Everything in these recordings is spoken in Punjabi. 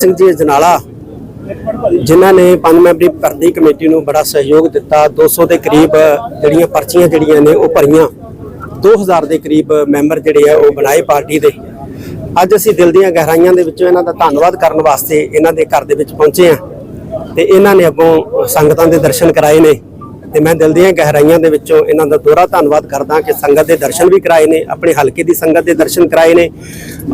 ਸਿੰਘ ਜੀ ਅਜਨਾਲਾ ਜਿਨ੍ਹਾਂ ਨੇ ਪੰਜ ਮੈਂਬਰੀ ਭਰਤੀ ਕਮੇਟੀ ਨੂੰ ਬੜਾ ਸਹਿਯੋਗ ਦਿੱਤਾ। 200 ਦੇ ਕਰੀਬ ਜਿਹੜੀਆਂ ਪਰਚੀਆਂ ਜਿਹੜੀਆਂ ਨੇ, ਉਹ ਭਰੀਆਂ। 2000 ਦੇ ਕਰੀਬ ਮੈਂਬਰ ਜਿਹੜੇ ਆ, ਉਹ ਬਣਾਏ ਪਾਰਟੀ ਦੇ। ਅੱਜ ਅਸੀਂ ਦਿਲ ਦੀਆਂ ਗਹਿਰਾਈਆਂ ਦੇ ਵਿੱਚੋਂ ਇਹਨਾਂ ਦਾ ਧੰਨਵਾਦ ਕਰਨ ਵਾਸਤੇ ਇਹਨਾਂ ਦੇ ਘਰ ਦੇ ਵਿੱਚ ਪਹੁੰਚੇ ਆ ਤੇ ਇਹਨਾਂ ਨੇ ਅੱਗੋਂ ਸੰਗਤਾਂ ਦੇ ਦਰਸ਼ਨ ਕਰਾਏ ਨੇ। ਤੇ ਮੈਂ ਦਿਲ ਦੀਆਂ ਗਹਿਰਾਈਆਂ ਦੇ ਵਿੱਚੋਂ ਇਹਨਾਂ ਦਾ ਦੋਹਰਾ ਧੰਨਵਾਦ ਕਰਦਾ ਕਿ ਸੰਗਤ ਦੇ ਦਰਸ਼ਨ ਵੀ ਕਰਾਏ ਨੇ, ਆਪਣੇ ਹਲਕੇ ਦੀ ਸੰਗਤ ਦੇ ਦਰਸ਼ਨ ਕਰਾਏ ਨੇ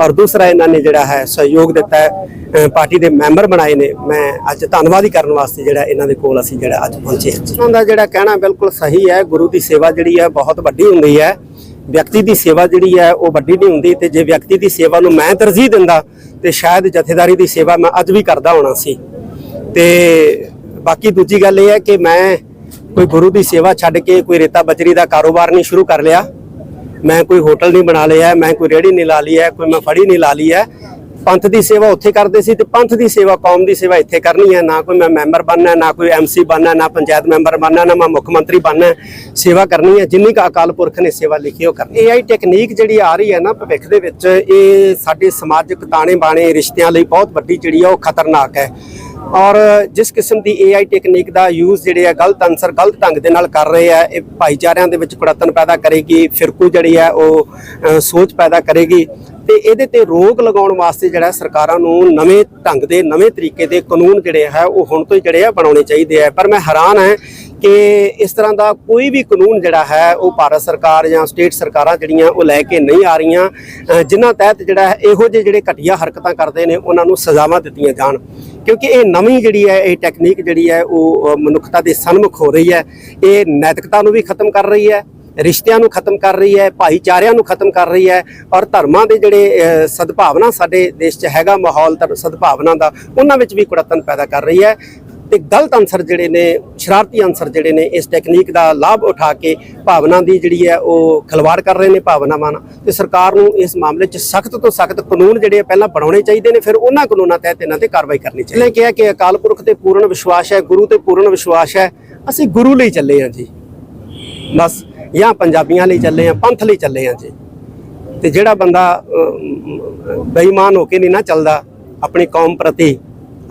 ਔਰ ਦੂਸਰਾ ਇਹਨਾਂ ਨੇ ਜਿਹੜਾ ਹੈ ਸਹਿਯੋਗ ਦਿੱਤਾ ਹੈ ਪਾਰਟੀ ਦੇ ਮੈਂਬਰ ਬਣਾਏ ਨੇ। ਮੈਂ ਅੱਜ ਧੰਨਵਾਦ ਹੀ ਕਰਨ ਵਾਸਤੇ ਜਿਹੜਾ ਇਹਨਾਂ ਦੇ ਕੋਲ ਅਸੀਂ ਜਿਹੜਾ ਅੱਜ ਪਹੁੰਚੇ ਹਾਂ ਉਹਨਾਂ ਦਾ ਜਿਹੜਾ ਕਹਿਣਾ ਬਿਲਕੁਲ ਸਹੀ ਹੈ, ਗੁਰੂ ਦੀ ਸੇਵਾ ਜਿਹੜੀ ਹੈ ਬਹੁਤ ਵੱਡੀ ਹੁੰਦੀ ਹੈ। ਵਿਅਕਤੀ ਦੀ ਸੇਵਾ ਜਿਹੜੀ ਹੈ ਉਹ ਵੱਡੀ ਨਹੀਂ ਹੁੰਦੀ ਤੇ ਜੇ ਵਿਅਕਤੀ ਦੀ ਸੇਵਾ ਨੂੰ ਮੈਂ ਤਰਜੀਹ ਦਿੰਦਾ ਤੇ ਸ਼ਾਇਦ ਜਥੇਦਾਰੀ ਦੀ ਸੇਵਾ ਮੈਂ ਅੱਜ ਵੀ ਕਰਦਾ ਹੋਣਾ ਸੀ। ਤੇ ਬਾਕੀ ਦੂਜੀ ਗੱਲ ਇਹ ਹੈ ਕਿ ਮੈਂ ਕੋਈ ਗੁਰੂ ਦੀ ਸੇਵਾ ਛੱਡ ਕੇ ਕੋਈ ਰੇਤਾ ਬਜਰੀ ਦਾ ਕਾਰੋਬਾਰ ਨਹੀਂ ਸ਼ੁਰੂ ਕਰ ਲਿਆ। ਮੈਂ ਕੋਈ ਹੋਟਲ ਨਹੀਂ ਬਣਾ ਲਿਆ, ਮੈਂ ਕੋਈ ਰੇੜੀ ਨਹੀਂ ਲਾ ਲਈ ਹੈ, ਕੋਈ ਮੈਂ ਫੜੀ ਨਹੀਂ ਲਾ ਲਈ ਹੈ। ਪੰਥ ਦੀ ਸੇਵਾ ਉੱਥੇ ਕਰਦੇ ਸੀ ਤੇ ਪੰਥ ਦੀ ਸੇਵਾ, ਕੌਮ ਦੀ ਸੇਵਾ ਇੱਥੇ ਕਰਨੀ ਹੈ। ਨਾ ਕੋਈ ਮੈਂ ਮੈਂਬਰ ਬਣਨਾ, ਨਾ ਕੋਈ ਐਮਸੀ ਬਣਨਾ, ਨਾ ਪੰਚਾਇਤ ਮੈਂਬਰ ਬਣਨਾ, ਨਾ ਮੈਂ ਮੁੱਖ ਮੰਤਰੀ ਬਣਨਾ ਸੇਵਾ ਕਰਨੀ ਹੈ। ਜਿੰਨੀ ਕੁ ਅਕਾਲ ਪੁਰਖ ਨੇ ਸੇਵਾ ਲਿਖੀ ਉਹ ਕਰਨੀ। ਏਆਈ ਟੈਕਨੀਕ ਜਿਹੜੀ ਆ ਰਹੀ ਹੈ ਨਾ ਭਵਿੱਖ ਦੇ ਵਿੱਚ, ਇਹ ਸਾਡੇ ਸਮਾਜਿਕ ਤਾਣੇ ਬਾਣੇ ਰਿਸ਼ਤਿਆਂ ਲਈ ਬਹੁਤ ਵੱਡੀ ਜਿਹੜੀ ਆ, ਉਹ ਖਤਰਨਾਕ ਹੈ। ਔਰ ਜਿਸ ਕਿਸਮ ਦੀ AI ਟੈਕਨੀਕ ਦਾ ਯੂਜ਼ ਜਿਹੜੇ ਆ ਗਲਤ ਅਨਸਰ ਗਲਤ ਢੰਗ ਦੇ ਨਾਲ ਕਰ ਰਹੇ ਆ, ਇਹ ਭਾਈਚਾਰਿਆਂ ਦੇ ਵਿੱਚ ਕੁੜੱਤਨ ਪੈਦਾ ਕਰੇਗੀ, ਫਿਰਕੂ ਜਿਹੜੀ ਆ ਉਹ ਸੋਚ ਪੈਦਾ ਕਰੇਗੀ ਤੇ ਇਹਦੇ ਤੇ ਰੋਕ ਲਗਾਉਣ ਵਾਸਤੇ ਜਿਹੜਾ ਸਰਕਾਰਾਂ ਨੂੰ ਨਵੇਂ ਢੰਗ ਦੇ, ਨਵੇਂ ਤਰੀਕੇ ਦੇ ਕਾਨੂੰਨ ਜਿਹੜੇ ਹੈ ਉਹ ਹੁਣ ਤੋਂ ਹੀ ਜਿਹੜੇ ਆ ਬਣਾਉਣੇ ਚਾਹੀਦੇ ਆ। ਪਰ ਮੈਂ ਹੈਰਾਨ ਹਾਂ ਕਿ ਇਸ ਤਰ੍ਹਾਂ ਦਾ ਕੋਈ ਵੀ ਕਾਨੂੰਨ ਜਿਹੜਾ ਹੈ ਉਹ ਭਾਰਤ ਸਰਕਾਰ ਜਾਂ ਸਟੇਟ ਸਰਕਾਰਾਂ ਜਿਹੜੀਆਂ ਉਹ ਲੈ ਕੇ ਨਹੀਂ ਆ ਰਹੀਆਂ। ਅ, ਜਿਨ੍ਹਾਂ ਤਹਿਤ ਜਿਹੜਾ ਇਹੋ ਜਿਹੇ ਜਿਹੜੇ ਘਟੀਆ ਹਰਕਤਾਂ ਕਰਦੇ ਨੇ ਉਹਨਾਂ ਨੂੰ ਸਜ਼ਾਵਾਂ ਦਿੱਤੀਆਂ ਜਾਣ। ਕਿਉਂਕਿ ਇਹ ਨਵੀਂ ਜਿਹੜੀ ਹੈ ਇਹ ਟੈਕਨੀਕ ਜਿਹੜੀ ਹੈ ਉਹ ਮਨੁੱਖਤਾ ਦੇ ਸਨਮੁਖ ਹੋ ਰਹੀ ਹੈ। ਇਹ ਨੈਤਿਕਤਾ ਨੂੰ ਵੀ ਖਤਮ ਕਰ ਰਹੀ ਹੈ ਰਿਸ਼ਤਿਆਂ ਨੂੰ ਖਤਮ ਕਰ ਰਹੀ ਹੈ ਭਾਈਚਾਰਿਆਂ ਨੂੰ ਖਤਮ ਕਰ ਰਹੀ ਹੈ ਔਰ ਧਰਮਾਂ ਦੇ ਜਿਹੜੇ ਸਦਭਾਵਨਾ ਸਾਡੇ ਦੇਸ਼ 'ਚ ਹੈਗਾ ਮਾਹੌਲ ਧਰ- ਸਦਭਾਵਨਾ ਦਾ ਉਹਨਾਂ ਵਿੱਚ ਵੀ ਕੁੜੱਤਨ ਪੈਦਾ ਕਰ ਰਹੀ ਹੈ। ਤੇ ਗਲਤ ਅਨਸਰ ਜਿਹੜੇ ਨੇ, ਸ਼ਰਾਰਤੀ ਅਨਸਰ ਜਿਹੜੇ ਨੇ, ਇਸ ਟੈਕਨੀਕ ਦਾ ਲਾਭ ਉਠਾ ਕੇ ਭਾਵਨਾ ਦੀ ਜਿਹੜੀ ਹੈ ਉਹ ਖਿਲਵਾੜ ਕਰ ਰਹੇ ਨੇ ਭਾਵਨਾਵਾਂ ਨਾਲ। ਤੇ ਸਰਕਾਰ ਨੂੰ ਇਸ ਮਾਮਲੇ 'ਚ ਸਖਤ ਤੋਂ ਸਖਤ ਕਾਨੂੰਨ ਜਿਹੜੇ ਪਹਿਲਾਂ ਬਣਾਉਣੇ ਚਾਹੀਦੇ ਨੇ, ਫਿਰ ਉਹਨਾਂ ਕਾਨੂੰਨਾਂ ਤਹਿਤ ਇਹਨਾਂ ਤੇ ਕਾਰਵਾਈ ਕਰਨੀ ਚਾਹੀਦੀ ਹੈ। ਕਿਹਾ ਕਿ ਅਕਾਲ ਪੁਰਖ ਤੇ ਪੂਰਨ ਵਿਸ਼ਵਾਸ ਹੈ, ਗੁਰੂ ਤੇ ਪੂਰਨ ਵਿਸ਼ਵਾਸ ਹੈ। ਅਸੀਂ ਗੁਰੂ ਲਈ ਚੱਲੇ ਹਾਂ ਜੀ। ਬਸ, ਜਾਂ ਪੰਜਾਬੀਆਂ ਲਈ ਚੱਲੇ ਹਾਂ, ਪੰਥ ਲਈ ਚੱਲੇ ਹਾਂ ਜੀ। ਤੇ ਜਿਹੜਾ ਬੰਦਾ ਬੇਈਮਾਨ ਹੋ ਕੇ ਨਹੀਂ ਨਾ ਚੱਲਦਾ, ਆਪਣੀ ਕੌਮ ਪ੍ਰਤੀ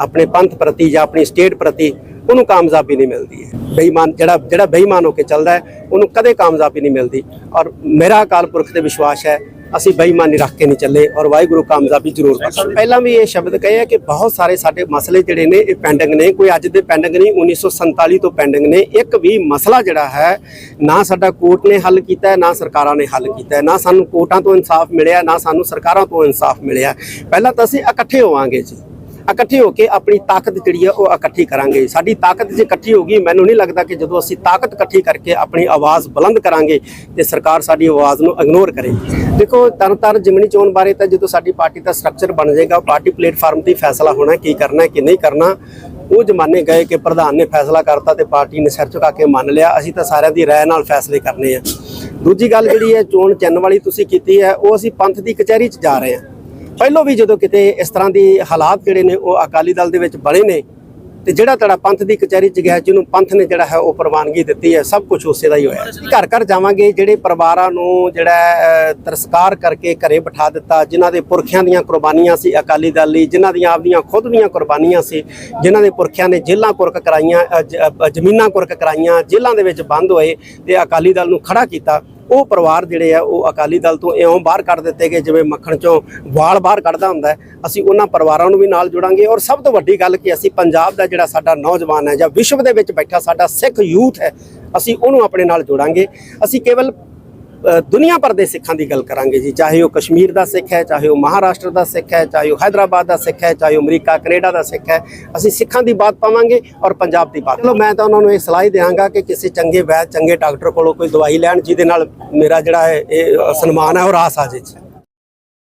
ਆਪਣੇ ਪੰਥ ਪ੍ਰਤੀ ਜਾਂ ਆਪਣੀ ਸਟੇਟ ਪ੍ਰਤੀ ਉਹਨੂੰ ਕਾਮਯਾਬੀ ਨਹੀਂ ਮਿਲਦੀ ਹੈ। ਬੇਈਮਾਨ ਜਿਹੜਾ ਜਿਹੜਾ ਬੇਈਮਾਨ ਹੋ ਕੇ ਚੱਲਦਾ ਹੈ, ਉਹਨੂੰ ਕਦੇ ਕਾਮਯਾਬੀ ਨਹੀਂ ਮਿਲਦੀ। ਔਰ ਮੇਰਾ ਅਕਾਲ ਪੁਰਖ ਤੇ ਵਿਸ਼ਵਾਸ ਹੈ, ਅਸੀਂ ਬੇਈਮਾਨੀ ਰੱਖ ਕੇ ਨਹੀਂ ਚੱਲੇ ਔਰ ਵਾਹਿਗੁਰੂ ਕਾਮਯਾਬੀ ਜ਼ਰੂਰ ਬਖਸ਼ੇ। ਪਹਿਲਾਂ ਵੀ ਇਹ ਸ਼ਬਦ ਕਹੇ ਆ ਕਿ ਬਹੁਤ ਸਾਰੇ ਸਾਡੇ ਮਸਲੇ ਜਿਹੜੇ ਨੇ, ਇਹ ਪੈਂਡਿੰਗ ਨੇ, ਕੋਈ ਅੱਜ ਦੇ ਪੈਂਡਿੰਗ ਨਹੀਂ 1947 ਤੋਂ ਪੈਂਡਿੰਗ ਨੇ। ਇੱਕ ਵੀ ਮਸਲਾ ਜਿਹੜਾ ਹੈ, ਨਾ ਸਾਡਾ ਕੋਰਟ ਨੇ ਹੱਲ ਕੀਤਾ ਨਾ ਸਰਕਾਰਾਂ ਨੇ ਹੱਲ ਕੀਤਾ ਨਾ ਸਾਨੂੰ ਕੋਰਟਾਂ ਤੋਂ ਇਨਸਾਫ ਮਿਲਿਆ, ਨਾ ਸਾਨੂੰ ਸਰਕਾਰਾਂ ਤੋਂ ਇਨਸਾਫ ਮਿਲਿਆ। ਪਹਿਲਾਂ ਤਾਂ ਅਸੀਂ ਇਕੱਠੇ ਹੋਵਾਂਗੇ ਜੀ। ਇਕੱਠੇ ਹੋ ਕੇ ਆਪਣੀ ਤਾਕਤ ਜਿਹੜੀ ਆ ਉਹ ਇਕੱਠੀ ਕਰਾਂਗੇ। ਸਾਡੀ ਤਾਕਤ ਜੇ ਇਕੱਠੀ ਹੋ ਗਈ, ਮੈਨੂੰ ਨਹੀਂ ਲੱਗਦਾ ਕਿ ਜਦੋਂ ਅਸੀਂ ਤਾਕਤ ਇਕੱਠੀ ਕਰਕੇ ਆਪਣੀ ਆਵਾਜ਼ ਬੁਲੰਦ ਕਰਾਂਗੇ ਤੇ ਸਰਕਾਰ ਸਾਡੀ ਆਵਾਜ਼ ਨੂੰ ਇਗਨੋਰ ਕਰੇਗੀ ਦੇਖੋ ਤਰਨਤਾਰ ਜਿਮਨੀ ਚੋਣ ਬਾਰੇ ਤਾਂ ਜਦੋਂ ਸਾਡੀ ਪਾਰਟੀ ਦਾ ਸਟਰਕਚਰ ਬਣ ਜਾਏਗਾ ਪਾਰਟੀ ਪਲੇਟਫਾਰਮ ਤੇ ਫੈਸਲਾ ਹੋਣਾ ਕੀ ਕਰਨਾ ਹੈ, ਕੀ ਨਹੀਂ ਕਰਨਾ। ਉਹ ਜ਼ਮਾਨੇ ਗਏ ਕਿ ਪ੍ਰਧਾਨ ਨੇ ਫੈਸਲਾ ਕਰਤਾ ਤੇ ਪਾਰਟੀ ਨੇ ਸਿਰ ਝੁਕਾ ਕੇ ਮੰਨ ਲਿਆ। ਅਸੀਂ ਤਾਂ ਸਾਰਿਆਂ ਦੀ ਰਾਏ ਨਾਲ ਫੈਸਲੇ ਕਰਨੇ ਆ। ਦੂਜੀ ਗੱਲ ਜਿਹੜੀ ਹੈ, ਚੋਣ ਚਿੰਨ੍ਹ ਵਾਲੀ ਤੁਸੀਂ ਕੀਤੀ ਹੈ, ਉਹ ਅਸੀਂ ਪੰਥ ਦੀ ਕਚਹਿਰੀ 'ਚ ਜਾ ਰਹੇ ਹਾਂ। ਪਹਿਲੋਂ ਵੀ ਜਦੋਂ ਕਿਤੇ ਇਸ ਤਰ੍ਹਾਂ ਦੀ ਹਾਲਾਤ ਜਿਹੜੇ ਨੇ ਉਹ ਅਕਾਲੀ ਦਲ ਦੇ ਵਿੱਚ ਬਣੇ ਨੇ ਤੇ ਜਿਹੜਾ ਤੜਾ ਪੰਥ ਦੀ ਕਚਹਿਰੀ ਚ ਗਿਆ ਜਿਹਨੂੰ ਪੰਥ ਨੇ ਜਿਹੜਾ ਹੈ ਉਹ ਪ੍ਰਵਾਨਗੀ ਦਿੱਤੀ ਹੈ ਸਭ ਕੁਝ ਉਸੇ ਦਾ ਹੀ ਹੋਇਆ। ਘਰ ਘਰ ਜਾਵਾਂਗੇ ਜਿਹੜੇ ਪਰਿਵਾਰਾਂ ਨੂੰ ਜਿਹੜਾ ਤਿਰਸਕਾਰ ਕਰਕੇ ਘਰੇ ਬਿਠਾ ਦਿੱਤਾ ਜਿਨ੍ਹਾਂ ਦੇ ਪੁਰਖਿਆਂ ਦੀਆਂ ਕੁਰਬਾਨੀਆਂ ਸੀ ਅਕਾਲੀ ਦਲ ਲਈ ਜਿਨ੍ਹਾਂ ਦੀਆਂ ਆਪਦੀਆਂ ਖੁਦ ਦੀਆਂ ਕੁਰਬਾਨੀਆਂ ਸੀ ਜਿਨ੍ਹਾਂ ਦੇ ਪੁਰਖਿਆਂ ਨੇ ਜੇਲ੍ਹਾਂ ਕੁਰਕ ਕਰਾਈਆਂ ਜ਼ਮੀਨਾਂ ਕੁਰਕ ਕਰਾਈਆਂ ਜੇਲ੍ਹਾਂ ਦੇ ਵਿੱਚ ਬੰਦ ਹੋਏ ਤੇ ਅਕਾਲੀ ਦਲ ਨੂੰ ਖੜਾ ਕੀਤਾ। ਉਹ ਪਰਿਵਾਰ ਜਿਹੜੇ ਆ, ਉਹ ਅਕਾਲੀ ਦਲ ਤੋਂ ਇਉਂ ਬਾਹਰ ਕੱਢ ਦਿੱਤੇ ਗਏ, ਜਿਵੇਂ ਮੱਖਣ ਚੋਂ ਵਾਲ ਬਾਹਰ ਕੱਢਦਾ ਹੁੰਦਾ ਅਸੀਂ ਉਹਨਾਂ ਪਰਿਵਾਰਾਂ ਨੂੰ ਵੀ ਨਾਲ ਜੁੜਾਂਗੇ ਔਰ ਸਭ ਤੋਂ ਵੱਡੀ ਗੱਲ ਕਿ ਅਸੀਂ ਪੰਜਾਬ ਦਾ ਜਿਹੜਾ ਸਾਡਾ ਨੌਜਵਾਨ ਹੈ ਜਾਂ ਵਿਸ਼ਵ ਦੇ ਵਿੱਚ ਬੈਠਾ ਸਾਡਾ ਸਿੱਖ ਯੂਥ ਹੈ, ਅਸੀਂ ਉਹਨੂੰ ਆਪਣੇ ਨਾਲ ਜੋੜਾਂਗੇ। ਅਸੀਂ ਕੇਵਲ ਦੁਨੀਆ ਭਰ ਦੇ ਸਿੱਖਾਂ ਦੀ ਗੱਲ ਕਰਾਂਗੇ ਜੀ। ਚਾਹੇ ਉਹ ਕਸ਼ਮੀਰ ਦਾ ਸਿੱਖ ਹੈ, ਚਾਹੇ ਉਹ ਮਹਾਰਾਸ਼ਟਰ ਦਾ ਸਿੱਖ ਹੈ, ਚਾਹੇ ਉਹ ਹైదరాబాద్ ਦਾ ਸਿੱਖ ਹੈ, ਚਾਹੇ ਉਹ ਅਮਰੀਕਾ, ਕੈਨੇਡਾ ਦਾ ਸਿੱਖ ਹੈ। ਅਸੀਂ ਸਿੱਖਾਂ ਦੀ ਬਾਤ ਪਾਵਾਂਗੇ ਔਰ ਪੰਜਾਬ ਦੀ ਬਾਤ ਚਲੋ ਮੈਂ ਤਾਂ ਉਹਨਾਂ ਨੂੰ ਇਹ ਸਲਾਹ ਦੇਵਾਂਗਾ ਕਿ ਕਿਸੇ ਚੰਗੇ ਵੈਦ ਚੰਗੇ ਡਾਕਟਰ ਕੋਲੋਂ ਕੋਈ ਦਵਾਈ ਲੈਣ, ਜਿਹਦੇ ਨਾਲ ਮੇਰਾ ਜਿਹੜਾ ਹੈ, ਇਹ ਸਨਮਾਨ ਹੈ ਉਹ ਰਾਸ ਆ ਜੇ।